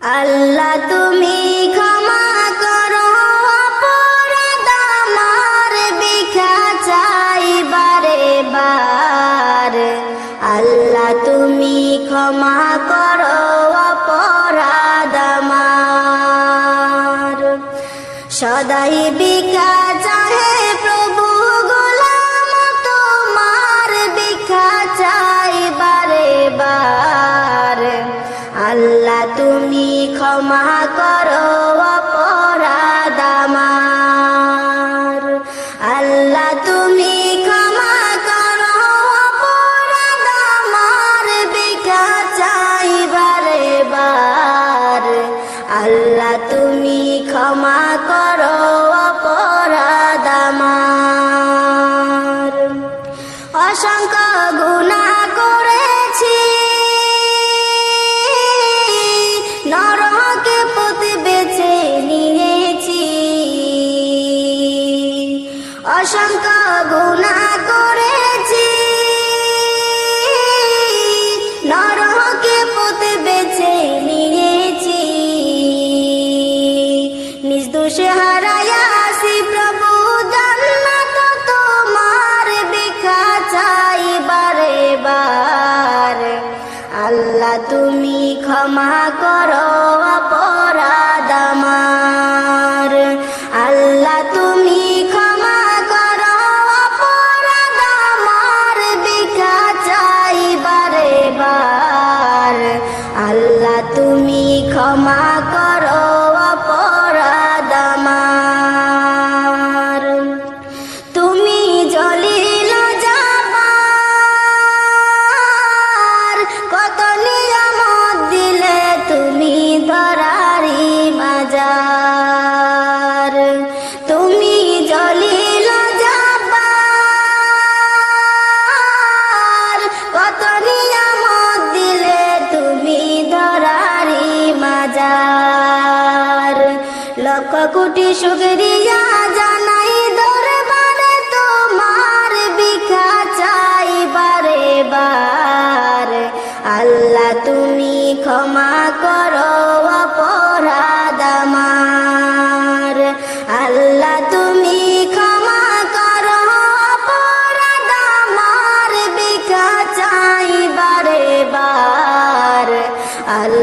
আল্লাহ, তুমি ক্ষমা করো, অপরাধ বিখা চাই বারে বার আল্লাহ, তুমি ক্ষমা করো, অপরাধ সদাই বিকা তুমি ক্ষমা করো। অসংখ্য গুণা করেছি। নরকে পথে বেছে নিয়েছি। তোমার বার আল্লাহ তুমি ক্ষমা করো। তুমি মাজার লক্ষ কোটি শুকরিয়া জানাই দরবারে তোমার বিখা চাই বারে বার। আল্লাহ তুমি ক্ষমা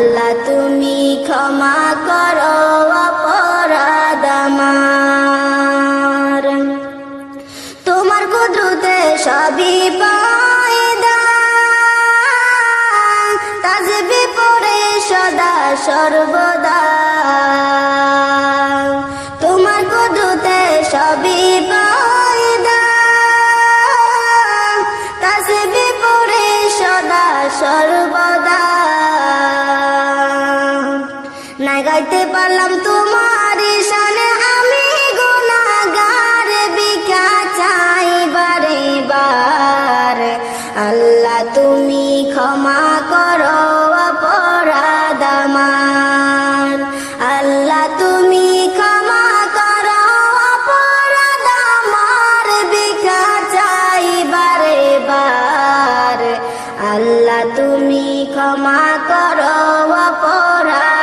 আল্লাহ তুমি ক্ষমা করো অপরাধ তোমার কুদরতে সবই সদা সর্বদা। পাইতে পারলাম তোমার শানে আমি গুণাগার বিকা চাই বারে বার। আল্লাহ, তুমি ক্ষমা করো আল্লাহ, তুমি ক্ষমা করো, অপরাধ চাই বারে বার। আল্লাহ, তুমি ক্ষমা করো, অপরাধ